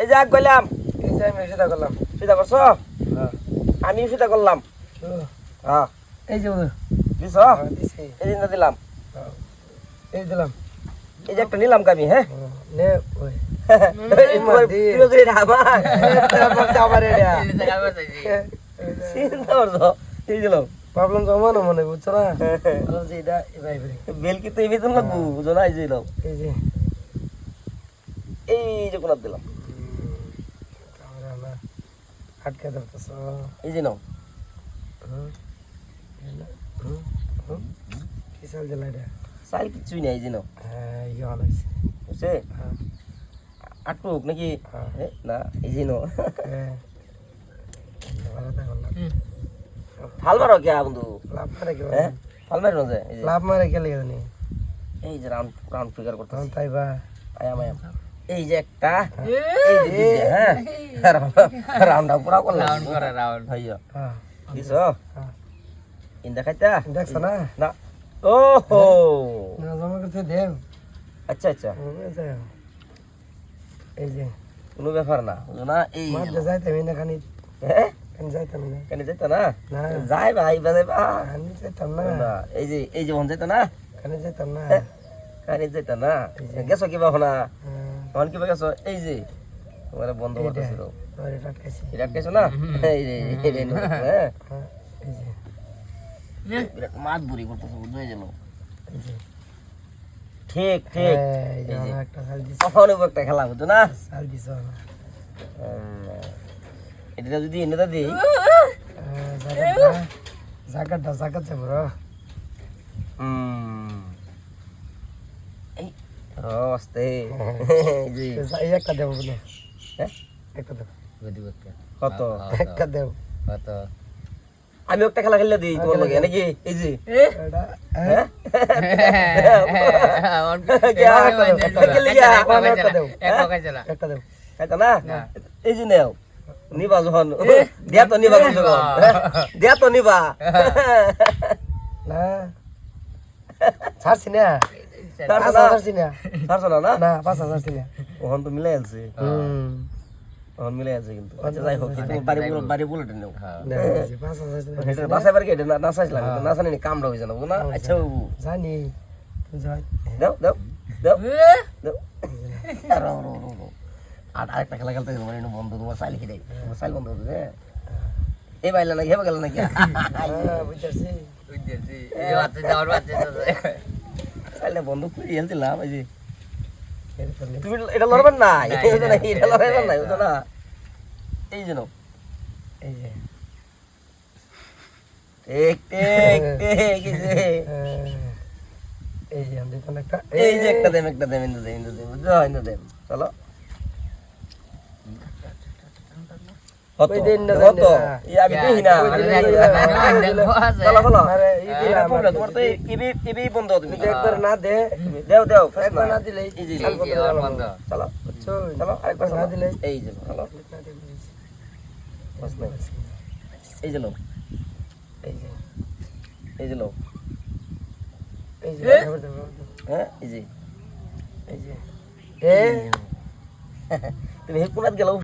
এই যে আগ গেলাম সেটা করলাম সুবিধা করছ হ্যাঁ। আমি সুবিধা করলাম হ্যাঁ এই যে দিছ হ্যাঁ, এই দিনটা দিলাম হ্যাঁ, এই দিলাম এই যে একটা নিলাম কামি হ্যাঁ নে ওই মনে বুঝছ না। বেল কি তো এই বেতন লাগবো বুঝো না এই যে এই যে কোনার দিলাম। আটকে ধরতেছ। এই যে নাও। কি চাল দিলা এটা? চাল কিছুই নাই এই যে নাও। হ্যাঁ বুঝছে? হ্যাঁ। আটুক নাকি? হ্যাঁ। না এই যে নাও। হ্যাঁ। ফাল মারো কে বন্ধু? লাভ মারে কে ফাল মারো যে লাভ মারে কে লেগে জানি? এই যে রাউন্ড রাউন্ড ফিগার করতেছি। তাই বা আয়াম আয়াম। এই যে একটা এই যে দুইটা, হ্যাঁ। রাউন্ড পুরা করলাম। রাউন্ড করে রাউন্ড। ভাইয়া। হ্যাঁ। দিছ? হ্যাঁ। ইন্দা খাইতা দেখছ না? না। ওহো। না জমা করতে দেব আচ্ছা আচ্ছা। এই যে। কোনো ব্যাপার না। না এই মাঠ যাইতাম না খানি। হ্যাঁ? খানি যাইতাম না কেন যেত না? না। যাই ভাই বা যাইবা খানি যাইতাম না? না এই যে এই যে হন যেত না? খানি যাইতাম না? কানি যেত না? গেছো কিবা হনা তখন কিবা গেছো এই যে তোমার বন্ধ করতেছিল আর এটা কেছো না এই যে এই যে হ্যাঁ হ্যাঁ বিরাট মাত বুড়ি করতেছে বুঝতে গেল ঠিক ঠিক হ্যাঁ। আমার একটা শাল দিছ একটা খেলা বুঝছ না। এটা যদি এনে দা দিই হ্যাঁ, জাগাটা জাগাটা জাগাত যাব হুম ও আস্তে এই এই একটা দেবো বলে হ্যাঁ? একটা দেবো কত একটা দেবো আমি একটা খেলা খেললে দিই তোমার লগে নাকি এই যে এটা হ্যাঁ একটা দেবো একটা দেবো খাইতা না এই যে নেও নিবা যখন দিয়া তো নিবা যখন দিয়া তো নিবা না ছাড়ছি না পাঁচ হাজার ছাড়ছি না না? না পাঁচ হাজার ছাড়ছি ওখান তো মিলাই আছে ওখান মিলাই আছে কিন্তু। আচ্ছা যাই হোক বাড়ি বুলো বাড়ি বাসায় বাড়ি কেটে না না কামড়া হয়ে না? আচ্ছা বাবু জানি। দাও দাও দাও। দাও। Rho row row row. আর আরেকটা খেলা খেলতে গেলাম মানে বন্ধ তোমার সাইল খেলে তোমার সাইল বন্ধ হচ্ছে এই বাইলে নাকি হেবে গেল নাকি? হ্যাঁ বুঝতেছি। সাইলে বন্ধ করে হেলছিলাম এই যে তুমি এটা লড়বেন না? এটা না এটা লড়াইবেন না ওটা না। এই জন্য এই যে। টেক টেক টেক এই যে। এই যে আমি একটা এই যে একটা দেম একটা দেম ইন্দু দেম ইন্দু দেম বুঝছ? ইন্দু দেম চলো কত ওই দিন না। দে। দেও দেও না দিলে চলো চলো। আরেকবার না দিলে। এই যে চলো। এই যে লো এই যে। এই যে লো এই যে এবার দেবো, এবার দেবো। হ্যাঁ এই যে। এই যে। তুমি হে গেলাও।